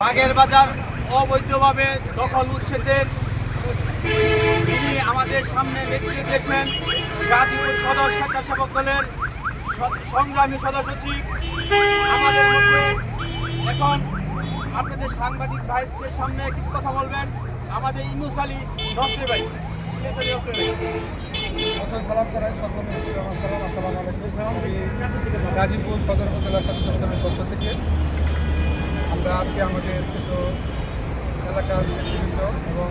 বাগের বাজার অবৈধভাবে দখল উচ্ছেদের তিনি আমাদের সামনে নেতৃত্ব দিয়েছেন। গাজীপুর সদর স্বেচ্ছাসেবক দলের সংগ্রামী সদস্য আমাদের এখন আপনাদের সাংবাদিক ভাইদের সামনে কিছু কথা বলবেন আমাদের ইনুস আলী নসরে ভাই। গাজীপুর সদর উপজেলা স্বাস্থ্য সংগঠনের পক্ষ থেকে আমরা আজকে আমাদের কিছু এলাকার নেতৃবৃন্দ এবং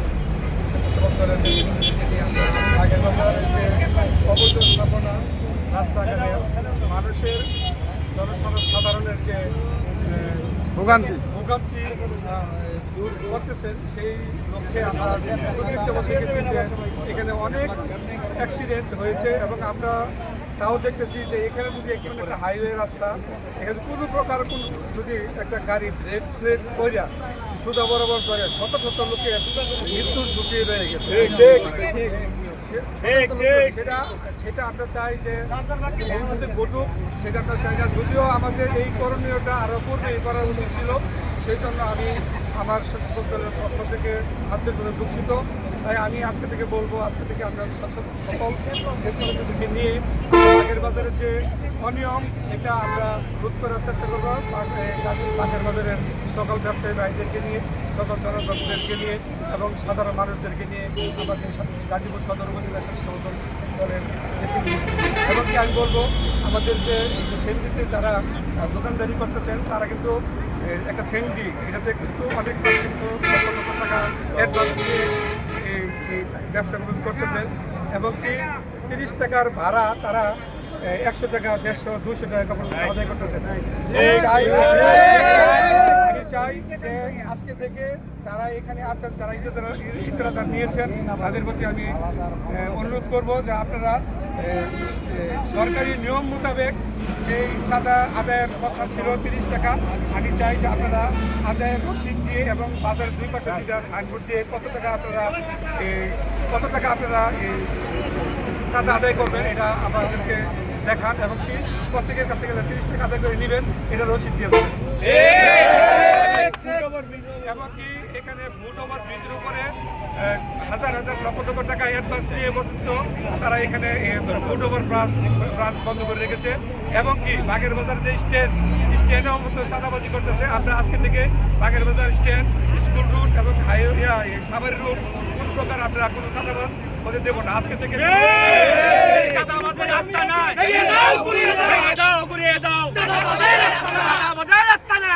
স্বেচ্ছাসেবক দলের নেতৃবৃন্দকে নিয়ে আমরা আগের বাজারের যে অবৈধ স্থাপনা রাস্তাঘাটে মানুষের জনসাধারণের যে ভোগান্তি। ভোগান্তি দূর করতেছেন সেই লক্ষ্যে আমরা বলতে গেছি যে এখানে অনেক অ্যাক্সিডেন্ট হয়েছে এবং আমরা তাও দেখতেছি যে এখানে যদি এখানে একটা হাইওয়ে রাস্তা এখানে কোনো প্রকার কোন যদি একটা গাড়ি ব্রেক ব্রেক করিয়া সুদা বরাবর করে শত শত লোকের মৃত্যুর ঝুঁকি রয়ে গেছে। সেটা সেটা আমরা চাই যে ভবিষ্যতে ঘটুক সেটা আমরা চাই না। যদিও আমাদের এই করণীয়টা আরও পূর্বেই করা উচিত ছিল সেই জন্য আমি আমার সচেতন দলের পক্ষ থেকে করে দুঃখিত। তাই আমি আজকে থেকে বলব, আজকে থেকে আমরা সচেতন সকল নেতৃবৃন্দকে নিয়ে আমরা বাগের বাজারের যে অনিয়ম, এটা আমরা রোধ করার চেষ্টা করব। বাগের বাজারের সকল ব্যবসায়ী ভাইদেরকে নিয়ে, সকল জনগণদেরকে নিয়ে এবং সাধারণ মানুষদেরকে নিয়ে আমাদের গাজীপুর সদর উপজেলা স্বাস্থ্য দলের এবং কি আমি বলব, আমাদের যে সেন্ডিতে যারা দোকানদারি করতেছেন, তারা কিন্তু একটা সেন্ডি এটাতে কিন্তু অনেক কিন্তু লক্ষ টাকা অ্যাডভান্স দিয়ে করতেছেন এবং কি তিরিশ টাকার ভাড়া তারা একশো টাকা, দেড়শো দুশো টাকা পর্যন্ত আদায় করতেছেন আমি চাই যে আজকে থেকে যারা এখানে আছেন, যারা ইস্তেহার নিয়েছেন, তাদের প্রতি আমি অনুরোধ করব যে আপনারা সরকারি নিয়ম মোতাবেক যে সাদা আদায়ের কথা ছিল তিরিশ টাকা আমি চাই যে আপনারা আদায়ের রসিদ দিয়ে এবং বাজারের দুই পাশে দুইটা সাইনবোর্ড দিয়ে কত টাকা আপনারা কত টাকা আপনারা এই চাঁদা আদায় করবেন এটা আমাদেরকে দেখান এবং কি প্রত্যেকের কাছে গেলে তিরিশ টাকা আদায় করে নেবেন এটা রসিদ দিয়ে দেবেন। এমনকি এখানে ফুট ওভার ব্রিজের উপরে আহ, হাজার হাজার লক্ষ লক্ষ টাকা অ্যাডভান্স পর্যন্ত তারা এখানে ফুট ওভার ব্রাঞ্চ ব্রাঞ্চ বন্ধ করে রেখেছে। এবং কি বাগের বাজার যে স্ট্যান্ড স্ট্যান্ডেও মতো চাঁদাবাজি করতেছে। আমরা আজকে থেকে Bagher Bazar stand school route এবং হাইওয়ে সাবারি রুট কোন প্রকার আমরা কোনো চাঁদাবাজ হতে দেবো না। আজকে থেকে রাস্তা নাই। দাও ঘুরিয়ে দাও! রাস্তা না!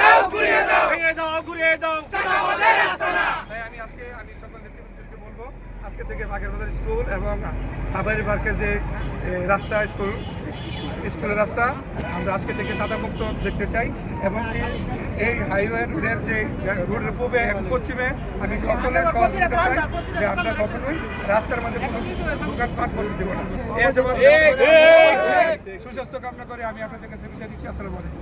দাও ঘুরিয়ে দাও! ঘুরিয়ে দাও চাঁদাবাজের রাস্তা না তাই আমি আজকে আমি সকল নেতৃবৃন্দকে বলব আজকে থেকে বাগের বাজার স্কুল এবং সাবারি পার্কের যে রাস্তা স্কুল স্কুলের রাস্তা আমরা আজকে থেকে মুক্ত দেখতে চাই এবং এই হাইওয়ে রোডের যে রোডের পূর্বে এবং পশ্চিমে আমি সকলের সহযোগিতা চাই যে আমরা কখনোই রাস্তার মধ্যে কোনো দোকানপাট বসে দেবো না। এই সুস্বাস্থ্য কামনা করে। আমি আপনাদের কাছে বিদায় দিচ্ছি আসসালামু আলাইকুম।